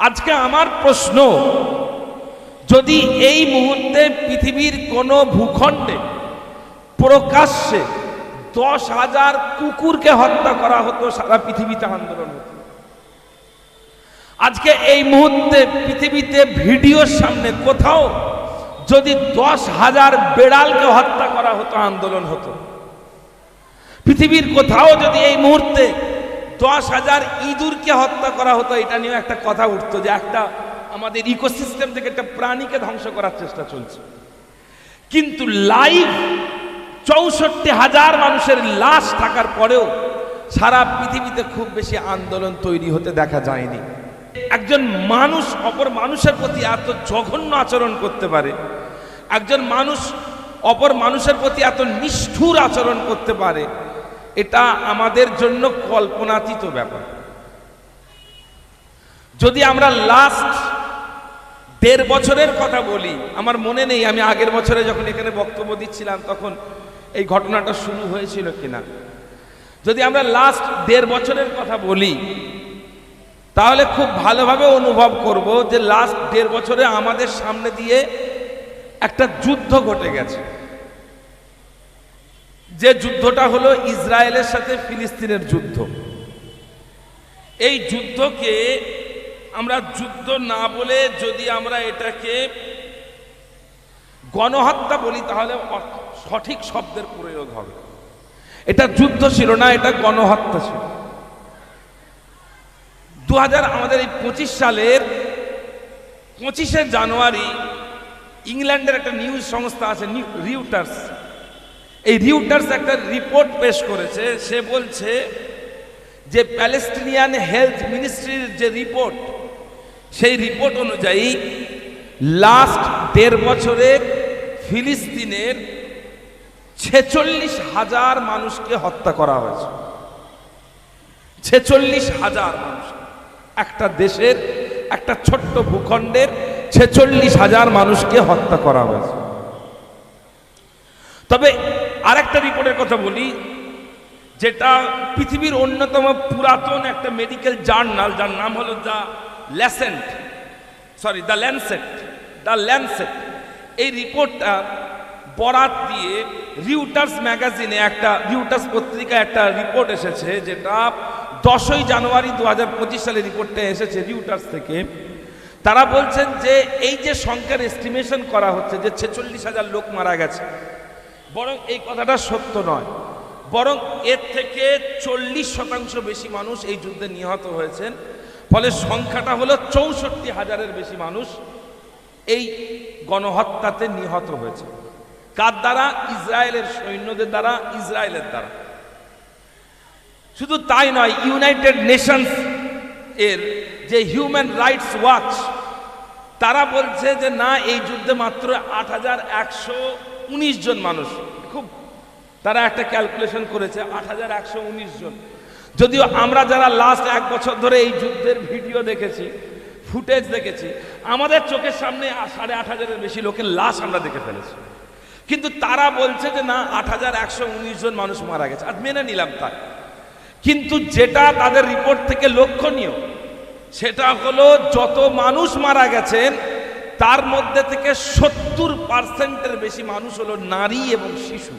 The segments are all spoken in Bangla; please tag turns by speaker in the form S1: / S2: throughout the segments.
S1: আজকে আমার প্রশ্ন, যদি এই মুহূর্তে পৃথিবীর কোনো ভূখণ্ডে প্রকাশ্যে দশ হাজার কুকুরকে হত্যা করা হতো, সারা পৃথিবীতে আন্দোলন হতো। আজকে এই মুহূর্তে পৃথিবীতে ভিডিওর সামনে কোথাও যদি দশ হাজার বেড়ালকে হত্যা করা হতো, আন্দোলন হতো। পৃথিবীর কোথাও যদি এই মুহূর্তে দশ হাজার ইঁদুরকে হত্যা করা হতো, এটা নিয়ে একটা কথা উঠতো যে একটা আমাদের ইকোসিস্টেম থেকে একটা প্রাণীকে ধ্বংস করার চেষ্টা চলছে। কিন্তু লাইভ চৌষট্টি হাজার মানুষের লাশ থাকার পরেও সারা পৃথিবীতে খুব বেশি আন্দোলন তৈরি হতে দেখা যায়নি। একজন মানুষ অপর মানুষের প্রতি এত জঘন্য আচরণ করতে পারে, একজন মানুষ অপর মানুষের প্রতি এত নিষ্ঠুর আচরণ করতে পারে এটা আমাদের জন্য কল্পনাতীত ব্যাপার। যদি আমরা লাস্ট দেড় বছরের কথা বলি, আমার মনে নেই, আমি আগের বছরে যখন এখানে বক্তব্য দিচ্ছিলাম তখন এই ঘটনাটা শুরু হয়েছিল কিনা। যদি আমরা লাস্ট দেড় বছরের কথা বলি, তাহলে খুব ভালোভাবে অনুভব করব যে লাস্ট দেড় বছরে আমাদের সামনে দিয়ে একটা যুদ্ধ ঘটে গেছে। যে যুদ্ধটা হলো ইসরায়েলের সাথে ফিলিস্তিনের যুদ্ধ। এই যুদ্ধকে আমরা যুদ্ধ না বলে যদি আমরা এটাকে গণহত্যা বলি, তাহলে সঠিক শব্দের প্রয়োগ হবে। এটা যুদ্ধ ছিল না, এটা গণহত্যা ছিল। দু হাজার আমাদের এই পঁচিশ সালের পঁচিশে জানুয়ারি, ইংল্যান্ডের একটা নিউজ সংস্থা আছে রিউটার্স। এই রিউটার্স একটা রিপোর্ট পেশ করেছে, সে বলছে যে প্যালেস্টিনিয়ান হেলথ মিনিস্ট্রির যে রিপোর্ট সেই রিপোর্ট অনুযায়ী লাস্ট দেড় বছরে ফিলিস্তিনের ছেচল্লিশ হাজার মানুষকে হত্যা করা হয়েছে। ছেচল্লিশ হাজার মানুষ। একটা দেশের, একটা ছোট্ট ভূখণ্ডের ছেচল্লিশ হাজার মানুষকে হত্যা করা হয়েছে। তবে আরেকটা রিপোর্টের কথা বলি, যেটা পৃথিবীর অন্যতম পুরাতন একটা মেডিকেল জার্নাল যার নাম হলো the Lancet sorry the Lancet the Lancet. এই রিপোর্টটা বরাত দিয়ে রিউটার্স ম্যাগাজিনে একটা রিউটার্স পত্রিকায় একটা রিপোর্ট এসেছে, যেটা দশই জানুয়ারি দু হাজার পঁচিশ সালে রিপোর্টটা এসেছে রিউটার্স থেকে। তারা বলছেন যে, এই যে সংখ্যার এস্টিমেশন করা হচ্ছে, যে ছেচল্লিশ হাজার লোক মারা গেছে বরং এই কথাটা সত্য নয়। বরং এর থেকে চল্লিশ শতাংশ বেশি মানুষ এই যুদ্ধে নিহত হয়েছেন। ফলে সংখ্যাটা হলো চৌষট্টি হাজারের বেশি মানুষ এই গণহত্যাতে নিহত হয়েছে। কার দ্বারা? ইসরায়েলের সৈন্যদের দ্বারা, ইসরায়েলের দ্বারা। শুধু তাই নয়, ইউনাইটেড নেশনস এর যে হিউম্যান রাইটস ওয়াচ, তারা বলছে যে না, এই যুদ্ধে মাত্র আট হাজার একশো উনিশ জন মানুষ। খুব, তারা একটা ক্যালকুলেশন করেছে, আট হাজার একশো উনিশ জন। যদিও আমরা যারা লাস্ট এক বছর ধরে এই যুদ্ধের ভিডিও দেখেছি ফুটেজ দেখেছি, আমাদের চোখের সামনে সাড়ে আট হাজারের বেশি লোকের লাশ আমরা দেখে ফেলেছি। কিন্তু তারা বলছে যে, না, আট হাজার একশো উনিশ জন মানুষ মারা গেছে। আর মেনে নিলাম তাই। কিন্তু যেটা তাদের রিপোর্ট থেকে লক্ষণীয়, সেটা হলো যত মানুষ মারা গেছেন তার মধ্যে থেকে সত্তর পার্সেন্টের বেশি মানুষ হলো নারী এবং শিশু।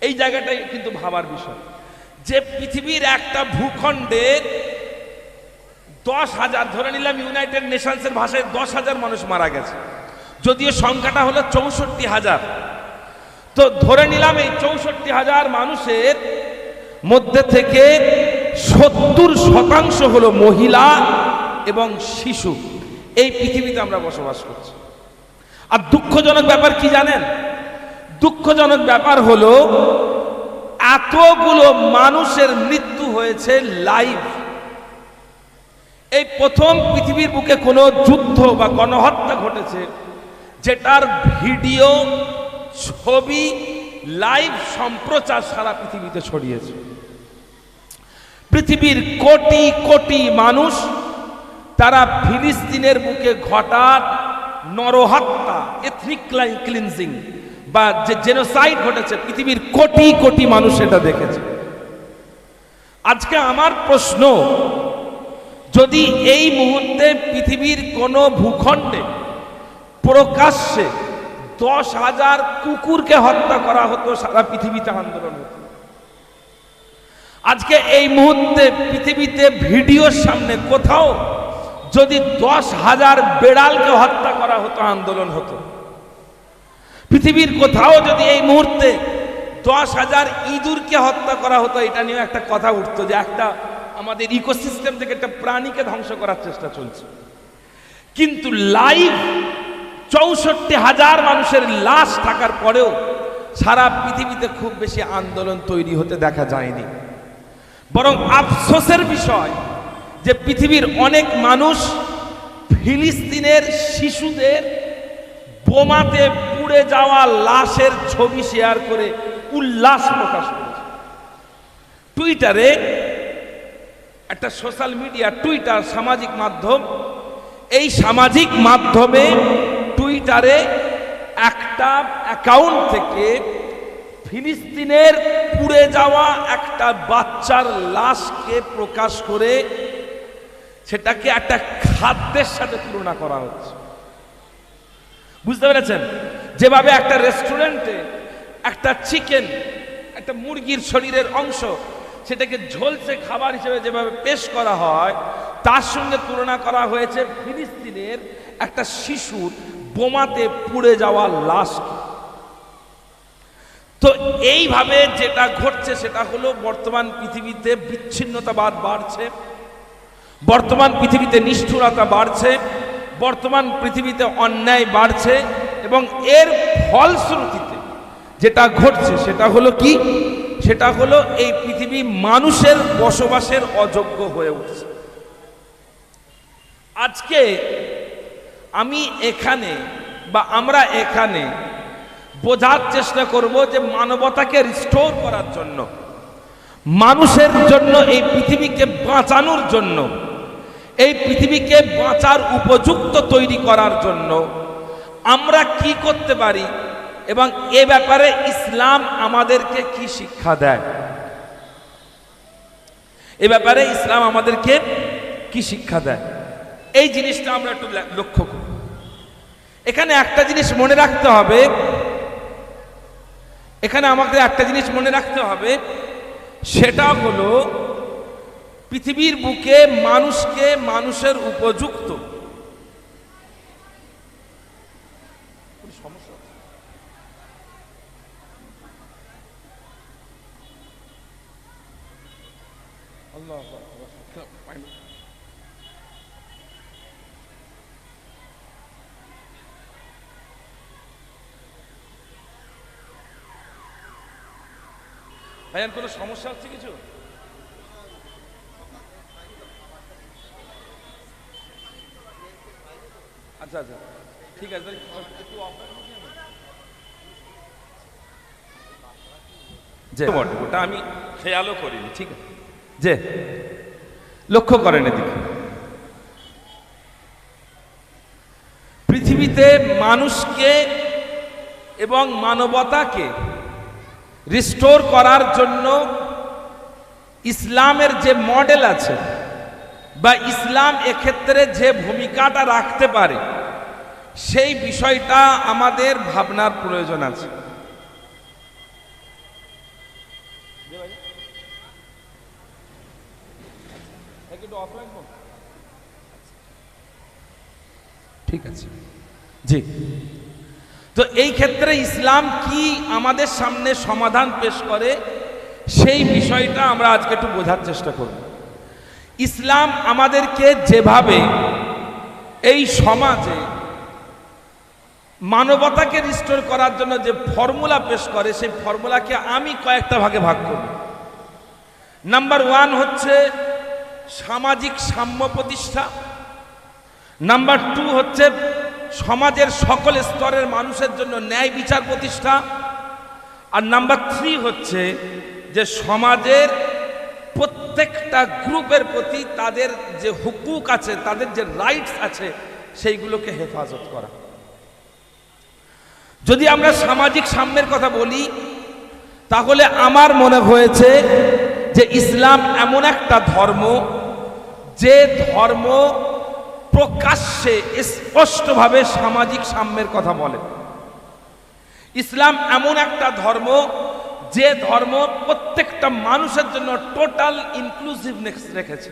S1: এই জায়গাটাই কিন্তু ভাবার বিষয়। যে পৃথিবীর একটা ভূখণ্ডের দশ হাজার, ধরে নিলাম ইউনাইটেড নেশনসের ভাষায় দশ হাজার মানুষ মারা গেছে। যদিও সংখ্যাটা হলো চৌষট্টি হাজার। তো ধরে নিলাম এই চৌষট্টি হাজার মানুষের মধ্যে থেকে সত্তর শতাংশ হলো মহিলা এবং শিশু। এই পৃথিবীতে আমরা বসবাস করছি। আর দুঃখজনক ব্যাপার কি জানেন? দুঃখজনক ব্যাপার হলো, এতগুলো মানুষের মৃত্যু হয়েছে লাইভ এই প্রথম পৃথিবীর বুকে কোনো যুদ্ধ বা গণহত্যা ঘটেছে, যেটার ভিডিও, ছবি লাইভ সম্প্রচার সারা পৃথিবীতে ছড়িয়েছে। পৃথিবীর কোটি কোটি মানুষ তারা ফিলিস্তিনের বুকে ঘটা নরহত্যা এথনিক ক্লিনজিং বা যে জেনোসাইড ঘটেছে, পৃথিবীর কোটি কোটি মানুষ এটা দেখেছে। আজকে আমার প্রশ্ন, যদি এই মুহূর্তে পৃথিবীর কোনো ভূখণ্ডে প্রকাশ্যে দশ হাজার কুকুরকে হত্যা করা হতো, সারা পৃথিবীতে আন্দোলন হতো। আজকে এই মুহূর্তে পৃথিবীতে ভিডিওর সামনে কোথাও যদি দশ হাজার বেড়ালকে হত্যা করা হতো, আন্দোলন হতো। পৃথিবীর কোথাও যদি এই মুহূর্তে দশ হাজার ইঁদুরকে হত্যা করা হতো, এটা নিয়ে একটা কথা উঠতো যে একটা আমাদের ইকোসিস্টেম থেকে একটা প্রাণীকে ধ্বংস করার চেষ্টা চলছে। কিন্তু লাইভ চৌষট্টি হাজার মানুষের লাশ থাকার পরেও সারা পৃথিবীতে খুব বেশি আন্দোলন তৈরি হতে দেখা যায়নি। বরং আফসোসের বিষয় যে পৃথিবীর অনেক মানুষ ফিলিস্তিনের শিশুদের বোমাতে পুড়ে যাওয়া লাশের ছবি শেয়ার করে উল্লাস প্রকাশ করেছে। টুইটারে একটা সোশ্যাল মিডিয়া, টুইটার সামাজিক মাধ্যম, এই সামাজিক মাধ্যমে টুইটারে একটা অ্যাকাউন্ট থেকে ফিলিস্তিনের পুড়ে যাওয়া একটা বাচ্চার লাশকে প্রকাশ করে সেটাকে একটা খাদ্যের সাথে তুলনা করা হচ্ছে। বুঝতে পেরেছেন? যেভাবে একটা রেস্টুরেন্টে একটা চিকেন, একটা মুরগির শরীরের অংশ সেটাকে ঝলসে খাবার হিসেবে যেভাবে পেশ করা হয়, তার সঙ্গে তুলনা করা হয়েছে ফিলিস্তিনের একটা শিশুর বোমাতে পুড়ে যাওয়া লাশকে তো এইভাবে যেটা ঘটছে সেটা হলো বর্তমান পৃথিবীতে বিচ্ছিন্নতাবাদ বাড়ছে। বর্তমান পৃথিবীতে নিষ্ঠুরতা বাড়ছে, বর্তমান পৃথিবীতে অন্যায় বাড়ছে, এবং এর ফলশ্রুতিতে যেটা ঘটছে সেটা হলো কি? সেটা হলো এই পৃথিবী মানুষের বসবাসের অযোগ্য হয়ে উঠছে। আজকে আমি এখানে বা আমরা এখানে বোঝার চেষ্টা করব যে মানবতাকে রিস্টোর করার জন্য, মানুষের জন্য, এই পৃথিবীকে বাঁচানোর জন্য এই পৃথিবীকে বাঁচার উপযুক্ত তৈরি করার জন্য আমরা কি করতে পারি এবং এ ব্যাপারে ইসলাম আমাদেরকে কি শিক্ষা দেয়? এ ব্যাপারে ইসলাম আমাদেরকে কি শিক্ষা দেয়? এই জিনিসটা আমরা একটু লক্ষ্য করি। এখানে একটা জিনিস মনে রাখতে হবে। এখানে আমাদের একটা জিনিস মনে রাখতে হবে। সেটা হলো পৃথিবীর বুকে মানুষকে মানুষের উপযুক্ত। ভাইয়ান কোনো সমস্যা হচ্ছে কিছু আচ্ছা আচ্ছা। ঠিক আছে ওটা আমি খেয়ালও করিনি, ঠিক আছে। যে, লক্ষ্য করেন এদিকে। পৃথিবীতে মানুষকে এবং মানবতাকে রিস্টোর করার জন্য ইসলামের যে মডেল আছে বা ইসলাম এক্ষেত্রে যে ভূমিকাটা রাখতে পারে, সেই বিষয়টা আমাদের ভাবনার প্রয়োজন আছে। ঠিক আছে। জি। তো এই ক্ষেত্রে ইসলাম কি আমাদের সামনে সমাধান পেশ করে, সেই বিষয়টা আমরা আজকে একটু বোঝার চেষ্টা করব। ইসলাম আমাদেরকে যেভাবে এই সমাজে মানবতাকে রিস্টোর করার জন্য যে ফর্মুলা পেশ করে, সেই ফর্মুলাকে আমি কয়েকটা ভাগে ভাগ করব। নাম্বার ওয়ান হচ্ছে সামাজিক সাম্য প্রতিষ্ঠা। নাম্বার টু হচ্ছে সমাজের সকল স্তরের মানুষের জন্য ন্যায় বিচার প্রতিষ্ঠা। আর নাম্বার থ্রি হচ্ছে যে সমাজের প্রত্যেকটা গ্রুপের প্রতি তাদের যে হুকুক আছে, তাদের যে রাইটস আছে, সেইগুলোকে হেফাজত করা। যদি আমরা সামাজিক সাম্যের কথা বলি, তাহলে আমার মনে হয়েছে যে ইসলাম এমন একটা ধর্ম, যে ধর্ম প্রকাশ্যে স্পষ্টভাবে সামাজিক সাম্যের কথা বলে। ইসলাম এমন একটা ধর্ম, যে ধর্ম প্রত্যেকটা মানুষের জন্য টোটাল ইনক্লুসিভনেস রেখেছে।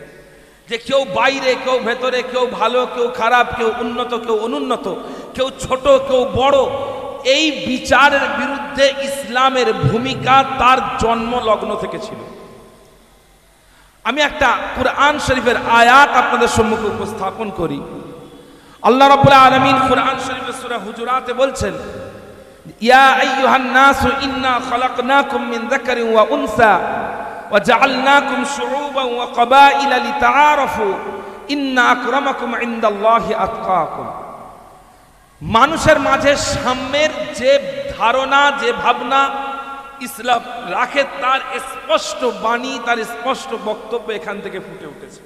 S1: যে কেউ বাইরে, কেউ ভেতরে, কেউ ভালো, কেউ খারাপ, কেউ উন্নত, কেউ অনুন্নত, কেউ ছোট, কেউ বড়, এই বিচারের বিরুদ্ধে ইসলামের ভূমিকা তার জন্ম লগ্ন থেকে ছিল। আমি একটা কুরআন শরীফের আয়াত আপনাদের সম্মুখে উপস্থাপন করি। আল্লাহ রাব্বুল আলামিন কুরআন শরীফের সুরা হুজুরাতে বলছেন ইয়া ইন্না উনসা ইন্না মানুষের মাঝে সাম্যের যে ধারণা, যে ভাবনা ইসলাম রাখে, তার স্পষ্ট বাণী, তার স্পষ্ট বক্তব্য এখান থেকে ফুটে উঠেছে।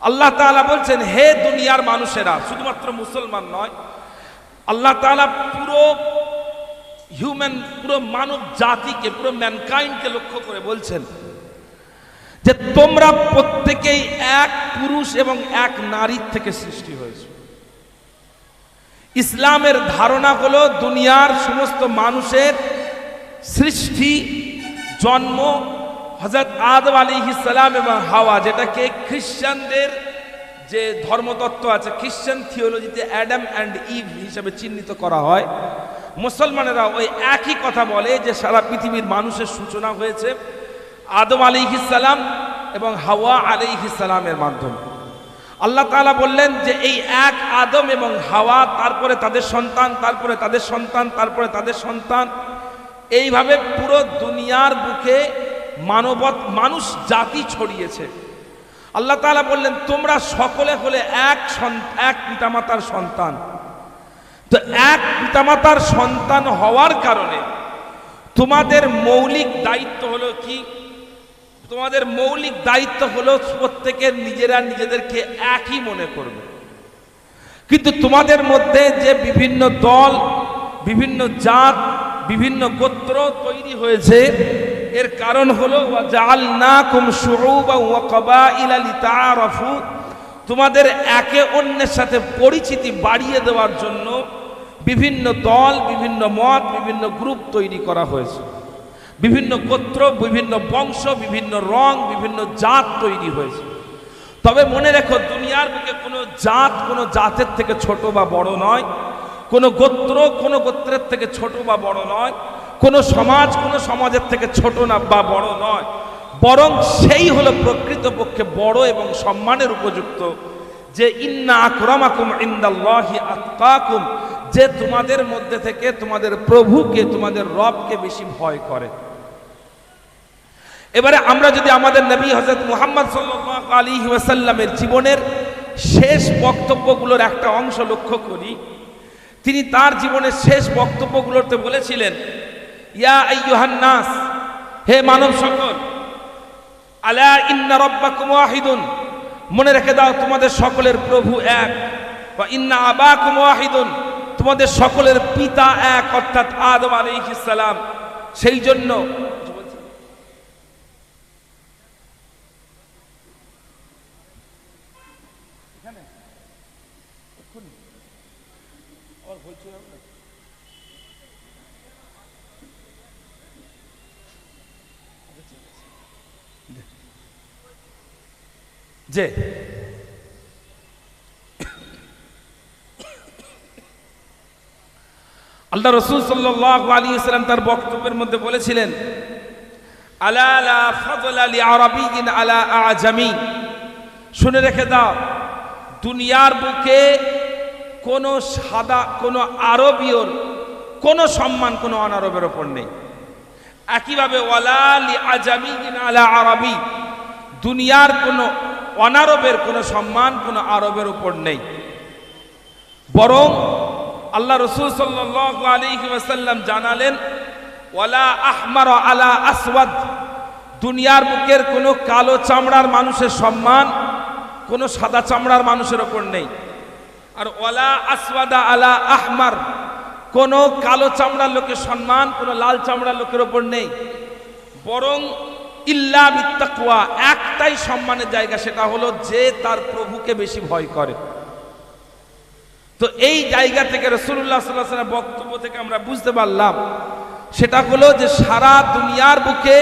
S1: আল্লাহ তালা বলছেন, হে দুনিয়ার মানুষেরা, শুধুমাত্র মুসলমান নয়, আল্লাহ তাআলা পুরো হিউম্যান পুরো মানব জাতিকে, পুরো ম্যানকাইন্ডকে লক্ষ্য করে বলছেন যে তোমরা প্রত্যেকেই এক পুরুষ এবং এক নারীর থেকে সৃষ্টি হয়েছে। ইসলামের ধারণা হলো দুনিয়ার সমস্ত মানুষের সৃষ্টি, জন্ম হজরত আদম আলী ইসালাম এবং হাওয়া, যেটাকে খ্রিস্টানদের যে ধর্মতত্ত্ব আছে, খ্রিস্টান থিওলজিতে অ্যাডাম অ্যান্ড ইভ হিসাবে চিহ্নিত করা হয়। মুসলমানেরা ওই একই কথা বলে যে সারা পৃথিবীর মানুষের সূচনা হয়েছে আদম আলী ইসালাম এবং হাওয়া আলী ইসালামের মাধ্যমে। আল্লাহ তাআলা বললেন যে এই এক আদম এবং হাওয়া, তারপরে তাদের সন্তান, তারপরে তাদের সন্তান, তারপরে তাদের সন্তান, এইভাবে পুরো দুনিয়ার বুকে মানবত, মানুষ, জাতি ছড়িয়েছে। আল্লাহ তাআলা বললেন, তোমরা সকলে হলে এক এক পিতামাতার সন্তান। তো এক পিতামাতার সন্তান হওয়ার কারণে তোমাদের মৌলিক দায়িত্ব হলো কি? তোমাদের মৌলিক দায়িত্ব হলো প্রত্যেকের নিজেরা নিজেদেরকে একই মনে করবে। কিন্তু তোমাদের মধ্যে যে বিভিন্ন দল, বিভিন্ন জাত, বিভিন্ন গোত্র তৈরি হয়েছে, এর কারণ হলো তোমাদের একে অন্যের সাথে পরিচিতি বাড়িয়ে দেওয়ার জন্য বিভিন্ন দল, বিভিন্ন মত, বিভিন্ন গ্রুপ তৈরি করা হয়েছে। বিভিন্ন গোত্র, বিভিন্ন বংশ, বিভিন্ন রং, বিভিন্ন জাত তৈরি হয়েছে। তবে মনে রেখো, দুনিয়ার বুকে কোনো জাত, কোনো জাতের থেকে ছোট বা বড় নয়। কোনো গোত্র, কোনো গোত্রের থেকে ছোট বা বড় নয়। কোনো সমাজ, কোনো সমাজের থেকে ছোট না বা বড় নয়। বরং সেই হলো প্রকৃতপক্ষে বড় এবং সম্মানের উপযুক্ত যে, ইন্না আকরামাকুম ইন্দাল্লাহি আতকাকুম যে তোমাদের মধ্যে থেকে তোমাদের প্রভুকে, তোমাদের রবকে বেশি ভয় করে। এবারে আমরা যদি আমাদের নবী হজরত মুহাম্মদ সাল্লাল্লাহু আলাইহি ওয়াসাল্লামের জীবনের শেষ বক্তব্যগুলোর একটা অংশ লক্ষ্য করি, তিনি তার জীবনের শেষ বক্তব্যগুলোতে বলেছিলেন, ইয়া আইয়ুহান নাস, হে মানব সকল, আলা ইন্না রাব্বাকুম ওয়াহিদুন, মনে রেখে দাও তোমাদের সকলের প্রভু এক বা ইন্না আবাকুম ওয়াহিদুন তোমাদের সকলের পিতা এক অর্থাৎ আদম আলাইহিস সালাম। সেই জন্য যে আল্লাহ রসুল সাল্লাহ আলী ইসলাম তার বক্তব্যের মধ্যে বলেছিলেন আজামি। শুনে রেখে দাও, দুনিয়ার বুকে কোনো সাদা, কোনো আরবীয়র কোনো সম্মান কোনো অনারবের ওপর নেই। একইভাবে, ওয়ালা লি আজামিয়িন আলা আরবি। দুনিয়ার কোনো অনারবের, কোনো সম্মান কোনো আরবের উপর নেই। বরং আল্লাহ রসুল সাল্লাহ আলাইহি ওয়াসাল্লাম জানালেন, ওয়ালা আহমার আলা আসওয়াদ দুনিয়ার বুকের কোনো কালো চামড়ার মানুষের সম্মান, কোনো সাদা চামড়ার মানুষের ওপর নেই। আর ওয়ালা আসওয়াদা আলা আহমার, কোনো কালো চামড়ার লোকের সম্মান, কোনো লাল চামড়ার লোকের ওপর নেই। বরং ইল্লা বিত্তাকুয়া একটাই সম্মানের জায়গা সেটা হলো যে তার প্রভুকে বেশি ভয় করে। তো এই জায়গা থেকে রসুল্লাহ সাল্লাহ বক্তব্য থেকে আমরা বুঝতে পারলাম। সেটা হলো যে সারা দুনিয়ার বুকে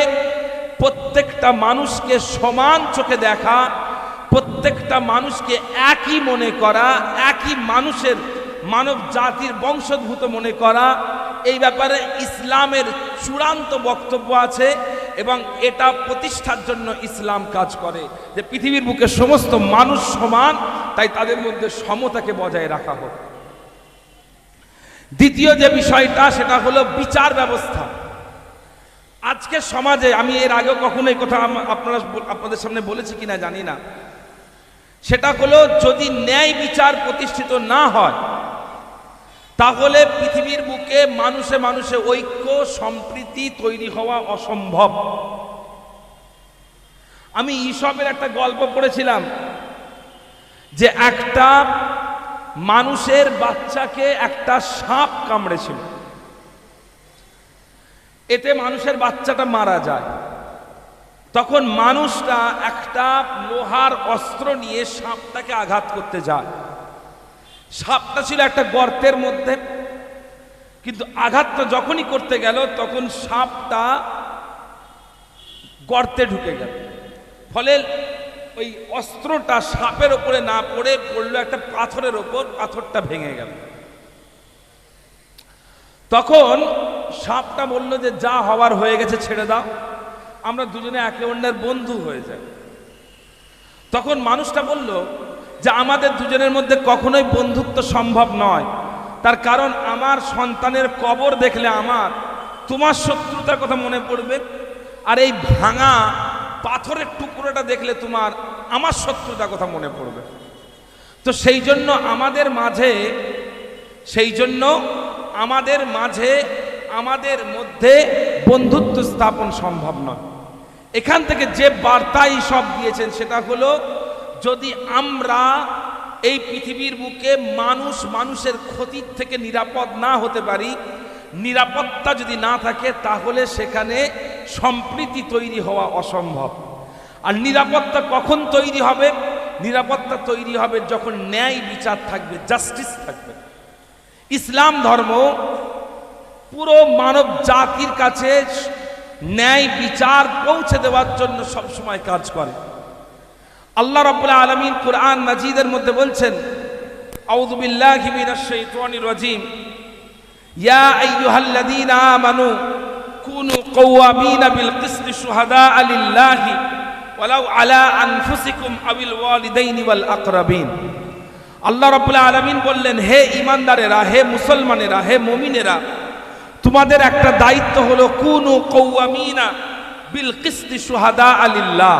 S1: প্রত্যেকটা মানুষকে সমান চোখে দেখা, প্রত্যেকটা মানুষকে একই মনে করা, একই মানুষের মানব জাতির বংশোদ্ভূত মনে করা। এই ব্যাপারে ইসলামের চূড়ান্ত বক্তব্য আছে। এবং এটা প্রতিষ্ঠার জন্য ইসলাম কাজ করে। যে পৃথিবীর বুকে সমস্ত মানুষ সমান, তাই তাদের মধ্যে সমতাকে বজায় রাখা হোক। দ্বিতীয় যে বিষয়টা, সেটা হলো বিচার ব্যবস্থা। আজকের সমাজে, আমি এর আগেও কখনো এই কথা আপনারা আপনাদের সামনে বলেছি কিনা জানি না। সেটা হলো যদি ন্যায় বিচার প্রতিষ্ঠিত না হয় তাহলে পৃথিবীর বুকে মানুষে মানুষে ঐক্য, সম্প্রীতি তৈরি হওয়া অসম্ভব। আমি ঈশপের একটা গল্প পড়েছিলাম যে একটা মানুষের বাচ্চাকে একটা সাপ কামড়েছিল। এতে মানুষের বাচ্চাটা মারা যায়। তখন মানুষটা একটা লোহার অস্ত্র নিয়ে সাপটাকে আঘাত করতে যায়। সাপটা ছিল একটা গর্তের মধ্যে। কিন্তু আঘাতটা যখনই করতে গেল, তখন সাপটা গর্তে ঢুকে গেল। ফলে ওই অস্ত্রটা সাপের ওপরে না পড়ে পড়ল একটা পাথরের ওপর, পাথরটা ভেঙে গেল। তখন সাপটা বলল যে, যা হওয়ার হয়ে গেছে, ছেড়ে দাও। আমরা দুজনে একে অন্যের বন্ধু হয়ে যাই। তখন মানুষটা বলল যে আমাদের দুজনের মধ্যে কখনোই বন্ধুত্ব সম্ভব নয়। তার কারণ আমার সন্তানের কবর দেখলে আমার, তোমার শত্রুতার কথা মনে পড়বে। আর এই ভাঙা পাথরের টুকরোটা দেখলে তোমার, আমার শত্রুতার কথা মনে পড়বে। তো সেই জন্য আমাদের মাঝে, সেই জন্য আমাদের মাঝে, আমাদের মধ্যে বন্ধুত্ব স্থাপন সম্ভব নয়। এখান থেকে যে বার্তাই সব দিয়েছেন, সেটা হলো যদি আমরা এই পৃথিবীর বুকে মানুষ মানুষের ক্ষতির থেকে নিরাপদ না হতে পারি, নিরাপত্তা যদি না থাকে, তাহলে সেখানে সম্প্রীতি তৈরি হওয়া অসম্ভব। আর নিরাপত্তা কখন তৈরি হবে? নিরাপত্তা তৈরি হবে যখন ন্যায় বিচার থাকবে, জাস্টিস থাকবে। ইসলাম ধর্ম পুরো মানব জাতির কাছে ন্যায় বিচার পৌঁছে দেওয়ার জন্য সবসময় কাজ করে। আল্লাহ রাব্বুল আলামিন কোরআন মাজিদের মধ্যে বলছেন, আউযু বিল্লাহি মিনাশ শাইতানির রাজিম। ইয়া আইয়ুহাল্লাযীনা আমানু কুনু কওয়ামিনা বিল কিসতি শুহাদাআ লিল্লাহি ওয়ালাউ আলা আনফুসিকুম আবিল ওয়ালিদাইনি ওয়াল আকরাবিন। আল্লাহ রাব্বুল আলামিন বললেন, হে ইমানদারেরা হে মুসলমানেরা, হে মুমিনেরা, তোমাদের একটা দায়িত্ব হলো কুনু কৌয়ামিনা বিল কিস্তি সুহাদা আলিল্লাহ।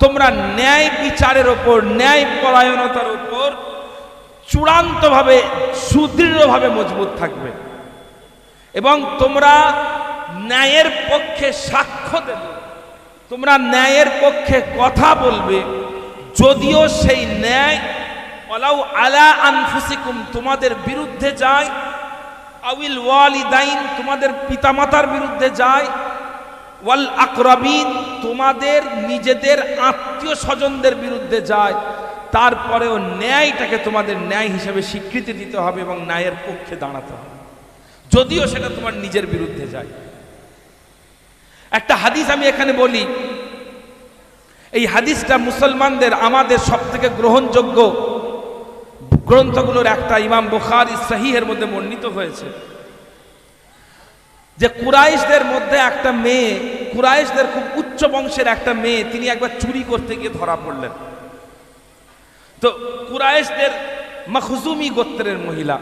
S1: তোমরা ন্যায় বিচারের ওপর, ন্যায় পরায়ণতার ওপর চূড়ান্তভাবে, সুদৃঢ়ভাবে মজবুত থাকবে। এবং তোমরা ন্যায়ের পক্ষে সাক্ষ্য দেবে। তোমরা ন্যায়ের পক্ষে কথা বলবে। যদিও সেই ন্যায় অলাউ আলা আনফুসিকুম, তোমাদের বিরুদ্ধে যায়। আউিল ওয়ালিদাইন, তোমাদের পিতামাতার বিরুদ্ধে যায়। ওয়াল আকরাবিন, তোমাদের নিজেদের আত্মীয় স্বজনদের বিরুদ্ধে যায়। তারপরেও ন্যায়টাকে তোমাদের ন্যায় হিসেবে স্বীকৃতি দিতে হবে এবং ন্যায়ের পক্ষে দাঁড়াতে হবে। যদিও সেটা তোমার নিজের বিরুদ্ধে যায়। একটা হাদিস আমি এখানে বলি। এই হাদিসটা মুসলমানদের আমাদের সব থেকে গ্রহণযোগ্য গ্রন্থগুলোর একটা ইমাম বুখারি সাহিহের মধ্যে বর্ণিত হয়েছে। যে কুরাইশদের মধ্যে একটা মেয়ে, কুরাইশদের খুব উচ্চ বংশের একটা মেয়ে, তিনি একবার চুরি করতে গিয়ে ধরা পড়লেন। তো কুরাইশদের মখজুমি গোত্রের মহিলা।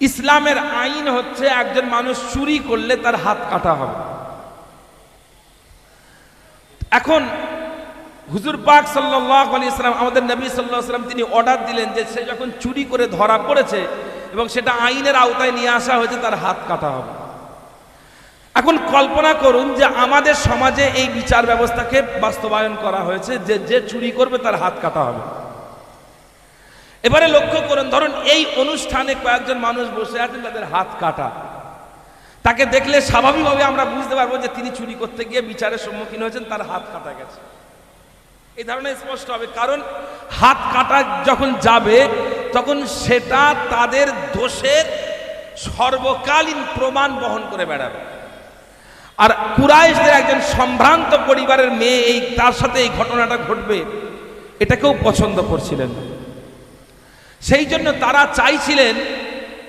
S1: ইসলামের আইন হচ্ছে একজন মানুষ চুরি করলে তার হাত কাটা হবে। এখন হুজুর পাক সাল্লাহ আলী ইসলাম আমাদের নবী সাল্লাহ সাল্লাম, তিনি অর্ডার দিলেন যে সে যখন চুরি করে ধরা পড়েছে এবং সেটা আইনের আওতায় নিয়ে আসা হয়েছে, তার হাত কাটা হবে। এখন কল্পনা করুন যে আমাদের সমাজে এই বিচার ব্যবস্থাকে বাস্তবায়ন করা হয়েছে, যে যে চুরি করবে তার হাত কাটা হবে। এবারে লক্ষ্য করুন, ধরুন এই অনুষ্ঠানে কয়েকজন মানুষ বসে আছেন, তাদের হাত কাটা। তাকে দেখলে স্বাভাবিকভাবে আমরা বুঝতে পারব যে তিনি চুরি করতে গিয়ে বিচারের সম্মুখীন হয়েছেন, তার হাত কাটা গেছে। এই ধারণা স্পষ্ট হবে, কারণ হাত কাটা যখন যাবে, তখন সেটা তাদের দোষের সর্বকালীন প্রমাণ বহন করে বেড়াবে। আর কুরাইশদের একজন সম্ভ্রান্ত পরিবারের মেয়ে এই, তার সাথে এই ঘটনাটা ঘটবে এটা কেউ পছন্দ করছিলেন। সেই জন্য তারা চাইছিলেন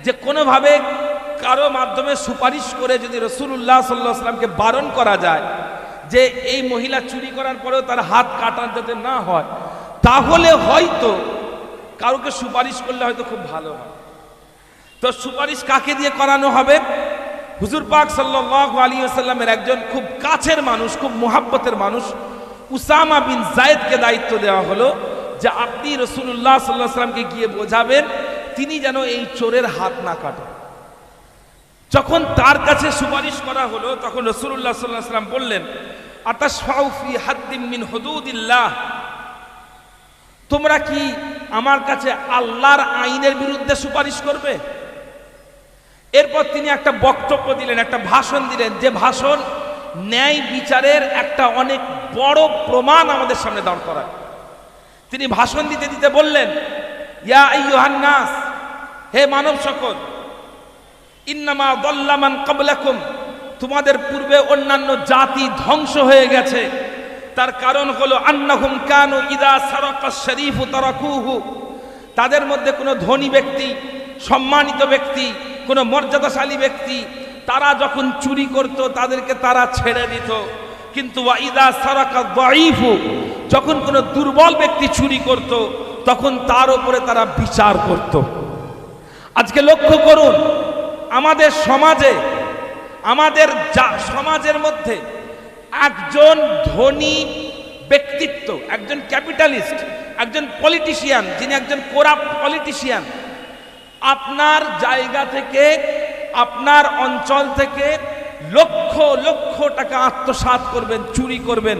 S1: যে কোনোভাবে কারও মাধ্যমে সুপারিশ করে যদি রসুল্লাহ সাল্লাহ সাল্লামকে বারণ করা যায়, যে এই মহিলা চুরি করার পরেও তার হাত কাটার যাতে না হয়, তাহলে হয়তো কারোকে সুপারিশ করলে হয়তো খুব ভালো হয়। তো সুপারিশ কাকে দিয়ে করানো হবে? হুজুর পাক সাল্লাহ আলী আসাল্লামের একজন খুব কাছের মানুষ, খুব মোহাব্বতের মানুষ, উসামা বিন জায়েদকে দায়িত্ব দেওয়া হলো যে আপনি রসুল্লাহ সাল্লাহ সাল্লামকে গিয়ে বোঝাবেন, তিনি যেন এই চোরের হাত না কাটেন যখন তার কাছে সুপারিশ করা হলো, তখন রসুল্লাহ সাল্লাহ সাল্লাম বললেন আতাশফাউফি হাদ্দিম মিন হদুদিল্লাহ। তোমরা কি আমার কাছে আল্লাহর আইনের বিরুদ্ধে সুপারিশ করবে? এরপর তিনি একটা বক্তব্য দিলেন, একটা ভাষণ দিলেন, যে ভাষণ ন্যায় বিচারের একটা অনেক বড় প্রমাণ আমাদের সামনে দাঁড় করায়। তিনি ভাষণ দিতে দিতে বললেন, ইয়া আইয়ুহান্নাস হে মানব সকল, ইন্নামা দল্লামান কবলাকুম, তোমাদের পূর্বে অন্যান্য জাতি ধ্বংস হয়ে গেছে। তার কারণ হলো আন্নাহুম কানু ইদা সারাকা শরীফ তারাকুহু, তাদের মধ্যে কোনো ধনী ব্যক্তি, সম্মানিত ব্যক্তি কোনো মর্যাদাশালী ব্যক্তি, তারা যখন চুরি করত, তাদেরকে তারা ছেড়ে দিত। কিন্তু ওয়াইদা সারাকা দাইফু যখন কোনো দুর্বল ব্যক্তি চুরি করত, তখন তার উপরে তারা বিচার করত। আজকে লক্ষ্য করুন, আমাদের সমাজে, আমাদের যা- সমাজের মধ্যে একজন ধনী ব্যক্তিত্ব, একজন ক্যাপিটালিস্ট, একজন পলিটিশিয়ান, যিনি একজন কোরাপ পলিটিশিয়ান আপনার জায়গা থেকে, আপনার অঞ্চল থেকে লক্ষ লক্ষ টাকা আত্মসাৎ করবেন, চুরি করবেন,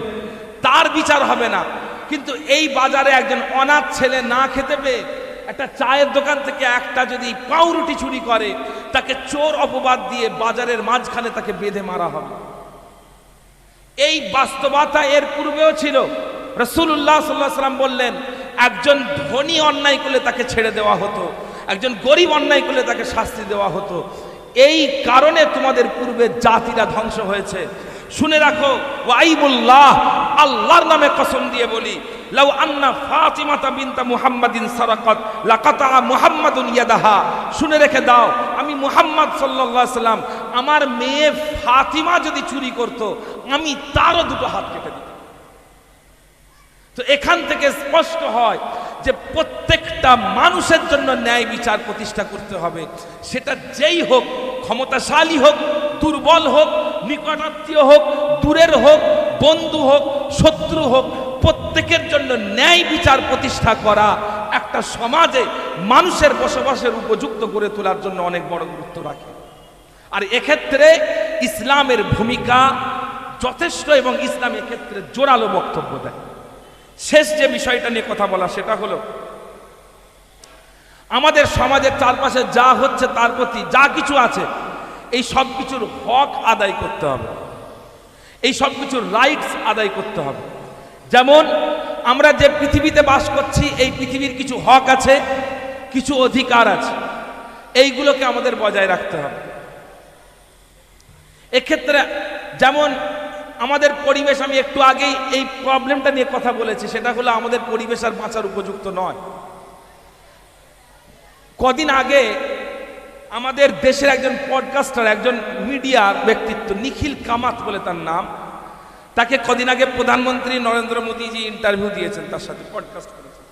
S1: তার বিচার হবে না। কিন্তু এই বাজারে একজন অনাথ ছেলে না খেতে পেয়ে একটা চায়ের দোকান থেকে একটা যদি পাউরুটি চুরি করে, তাকে চোর অপবাদ দিয়ে বাজারের মাঝখানে তাকে বেঁধে মারা হবে। এই বাস্তবতা এর পূর্বেও ছিল। রসুল্লাহ সাল্লাহ সাল্লাম বললেন, একজন ধনী অন্যায় করলে তাকে ছেড়ে দেওয়া হতো। একজন গরিব অন্যায় করলে তাকে শাস্তি দেওয়া হতো। এই কারণে তোমাদের পূর্বে জাতিরা ধ্বংস হয়েছে। শুনে রাখো, ওয়াইবুল্লাহ, আল্লাহর নামে কসম দিয়ে বলি, লাউ আন্না ফাতিমাতা বিনতা মুহাম্মাদিন সারাকাত, লাকাতা মুহাম্মাদুন ইয়াদাহা। শুনে রেখে দাও, আমি মুহাম্মদ সাল্লাল্লাহু সাল্লাম, আমার মেয়ে ফাতিমা যদি চুরি করত, আমি তারও দুটো হাত কেটে দিতাম। তো এখান থেকে স্পষ্ট হয় যে প্রত্যেকটা মানুষের জন্য ন্যায় বিচার প্রতিষ্ঠা করতে হবে। সেটা যেই হোক, ক্ষমতাশালী হোক, দুর্বল হোক, নিকটাত্মীয় হোক, দূরের হোক, বন্ধু হোক, শত্রু হোক, প্রত্যেকের জন্য ন্যায় বিচার প্রতিষ্ঠা করা একটা সমাজে মানুষের বসবাসের উপযুক্ত করে তোলার জন্য অনেক বড় গুরুত্ব রাখে। আর এক্ষেত্রে ইসলামের ভূমিকা যথেষ্ট এবং ইসলাম এক্ষেত্রে জোরালো বক্তব্য দেয়। শেষ যে বিষয়টা নিয়ে কথা বলা সেটা হলো, আমাদের সমাজের চারপাশে যা হচ্ছে তার প্রতি যা কিছু আছে, এই সব কিছুর হক আদায় করতে হবে। এই সব কিছুর রাইটস আদায় করতে হবে। যেমন, আমরা যে পৃথিবীতে বাস করছি, এই পৃথিবীর কিছু হক আছে, কিছু অধিকার আছে, এইগুলোকে আমাদের বজায় রাখতে হবে। এক্ষেত্রে যেমন আমাদের পরিবেশ, আমি একটু আগেই এই প্রবলেমটা নিয়ে কথা বলেছি, সেটা হলো আমাদের পরিবেশ আর বাঁচার উপযুক্ত নয়। কদিন আগে আমাদের দেশের একজন পডকাস্টার একজন মিডিয়া ব্যক্তিত্ব, নিখিল কামাত বলে তার নাম, তাকে কদিন আগে প্রধানমন্ত্রী নরেন্দ্র মোদীজি ইন্টারভিউ দিয়েছেন, তার সাথে পডকাস্ট করেছেন।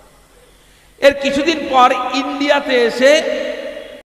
S1: এর কিছুদিন পর ইন্ডিয়াতে এসে